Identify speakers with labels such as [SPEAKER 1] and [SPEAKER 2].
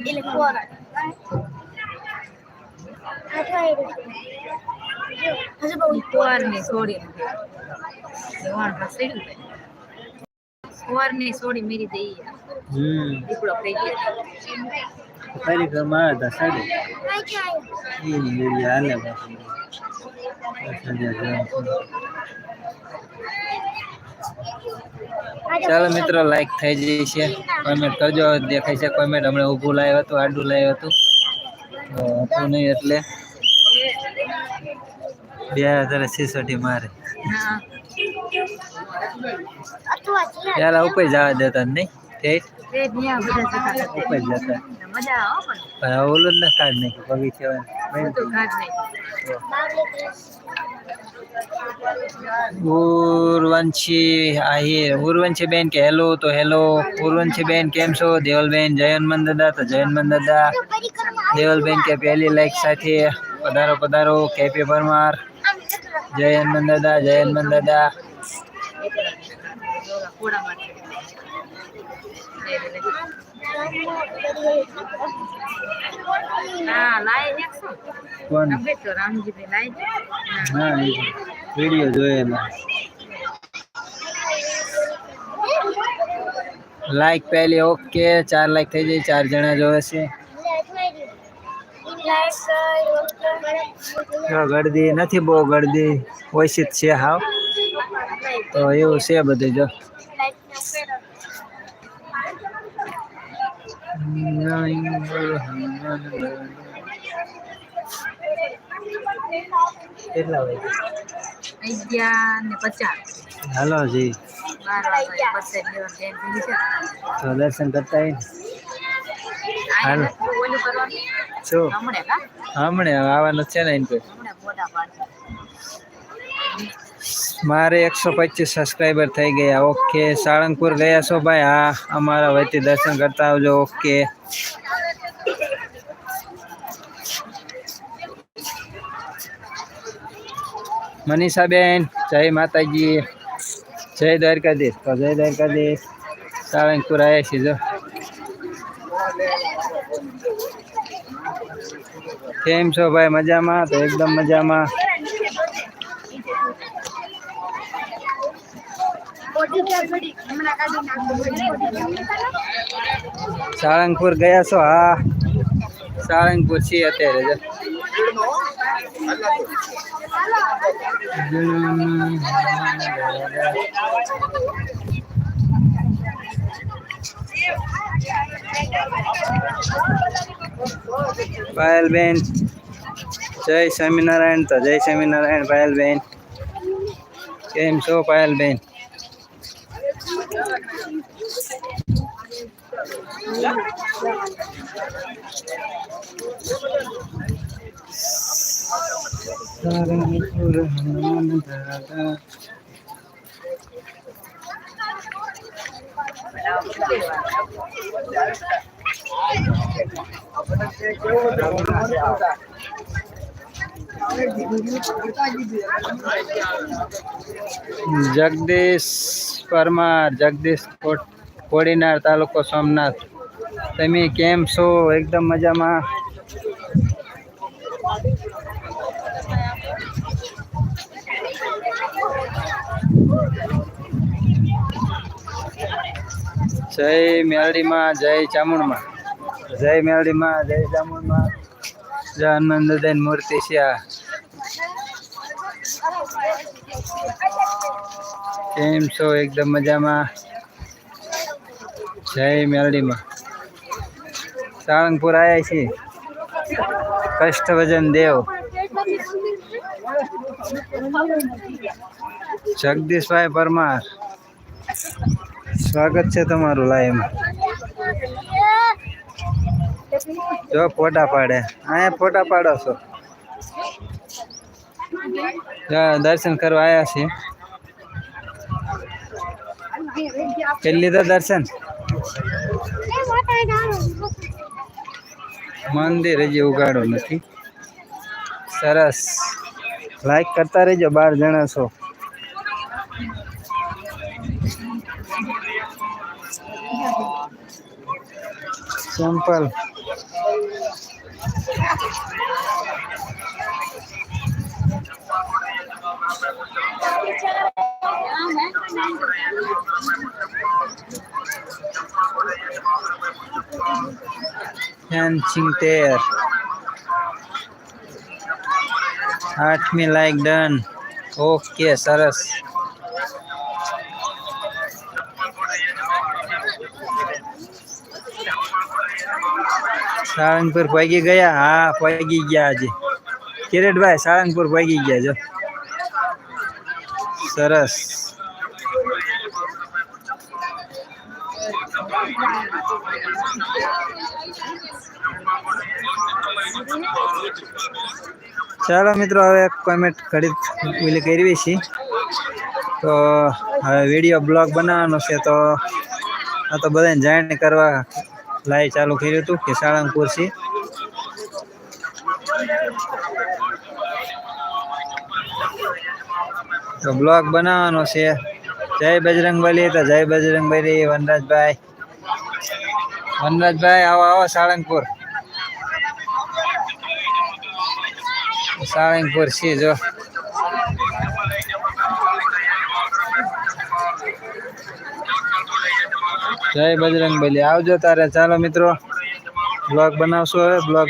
[SPEAKER 1] Ele fora. હજુ બહુ
[SPEAKER 2] કુંવારની સોડી જવાન હસેડું ને સોડી? મેરી દઈ
[SPEAKER 3] હમ
[SPEAKER 2] થઈ ગયો
[SPEAKER 3] તારી ઘરમાં સાડી એ મેરી હાલે પાછી. ચાલો મિત્રો લાઈક થઈ જઈ છે. કોમેન્ટ કરજો દેખાય છે કોમેન્ટ હમણાં ઊભું લાવ્યું હતું આડું લાવ્યું હતું. હતું નહીં એટલે. બે હજાર સિસોટી મારે.
[SPEAKER 1] અથવા
[SPEAKER 3] ઉપર જવા દેતા નહીં? ઉપર જતા.
[SPEAKER 2] મજા આવે
[SPEAKER 3] પણ. ઓલું જ ના કાઢ
[SPEAKER 2] નહીં.
[SPEAKER 1] બાગલે
[SPEAKER 3] ઉર્વંશી આહિર ઉર્વંશી બેન કે હેલો તો હેલો ઉર્વંશી બેન કેમ છો? દેવલબેન જયનમન દાદા તો જયનમન દાદા. દેવલબેન કે પહેલી લાઈક સાથે. પધારો પધારો. K P Parmar. જય હનુમાન દાદા જય હનુમાન દાદા.
[SPEAKER 2] કોડા
[SPEAKER 3] કોણ? હા વીડિયો જોયેલા લાઈક પહેલી ઓકે ચાર લાઈક થઈ જાય ચાર જણા જોવે છે. ગળદી નથી બહુ ગળદી ઓછી છે હાવ. તો એવું છે બધું જો. કેટલા હાલો જી તો દર્શન કરતા હાલો. શું?
[SPEAKER 2] હમણે
[SPEAKER 3] આવવાનું છે ને એને મારે એકસો પચીસ સબસ્ક્રાઈબર થઈ ગયા. ઓકે સાળંગપુર ગયા છો ભાઈ? હા, અમારા વતી દર્શન કરતા આવજો. ઓકે મનીષાબેન, જય માતાજી. જય દ્વારકાધીશ. તો જય દ્વારકાધીશ. સાળંગપુર આવ્યા છીએ જો. કેમ છો ભાઈ? મજામાં? તો એકદમ મજામાં. સાળંગપુર ગયા છો? હા. સાળંગપુર છીએ અત્યારે પાયલબેન, જય સ્વામિનારાયણ તો જય સ્વામિનારાયણ પાયલબેન. કેમ છો પાયલબેન? સારંગપુર હનુમાન દાદા જગદીશ પરમાર જગદીશ કોડીનાર તાલુકો સોમનાથ. તમે કેમ છો? એકદમ મજામાં. જય મેલડીમાં, જય ચામુંડમાં. જય મેલડીમાં, જય ચામુંડમાં. જય હનુમાન મૂર્તિ આ. કેમ છો? એકદમ મજામાં. જય મેલડીમાં. સાળંગપુર આવ્યા છીએ. કષ્ટભજન દેવ. જગદીશભાઈ પરમાર. સ્વાગત છે તમારું લાઈવમાં જો ફોટા પાડે. અહીંયા ફોટા પાડો છો. દર્શન કરવા આવ્યા છીએ. કેટલી તો દર્શન? મંદિર હજી ઉગાડું નથી. સરસ. લાઈક કરતા રહેજો બાર જણા છો. સિમ્પલ સિંગતેર આઠમી લાઈક ડન ઓકે સરસ સાળંગપુર પૈકી ગયા? હા પૈકી ગયા આજે. કિરીટભાઈ સાળંગપુર પૈકી ગયા, જો. સરસ ચાલો મિત્રો, હવે કોમેન્ટ ઘડી પેલી કરવી છે. તો હવે વીડિયો બ્લોગ બનાવવાનો છે, તો આ તો બધાને જાણ કરવા લાઈવ ચાલુ કર્યું હતું કે સાળંગપુર છે. તો બ્લોગ બનાવવાનો છે. જય બજરંગબલી તો જય બજરંગબલી વનરાજભાઈ. વનરાજભાઈ, આવો આવો સાળંગપુર સાળંગપુર છે જો. જય બજરંગબલી. આવજો તારે. ચાલો મિત્રો બ્લોગ બનાવશો હવે. બ્લોગ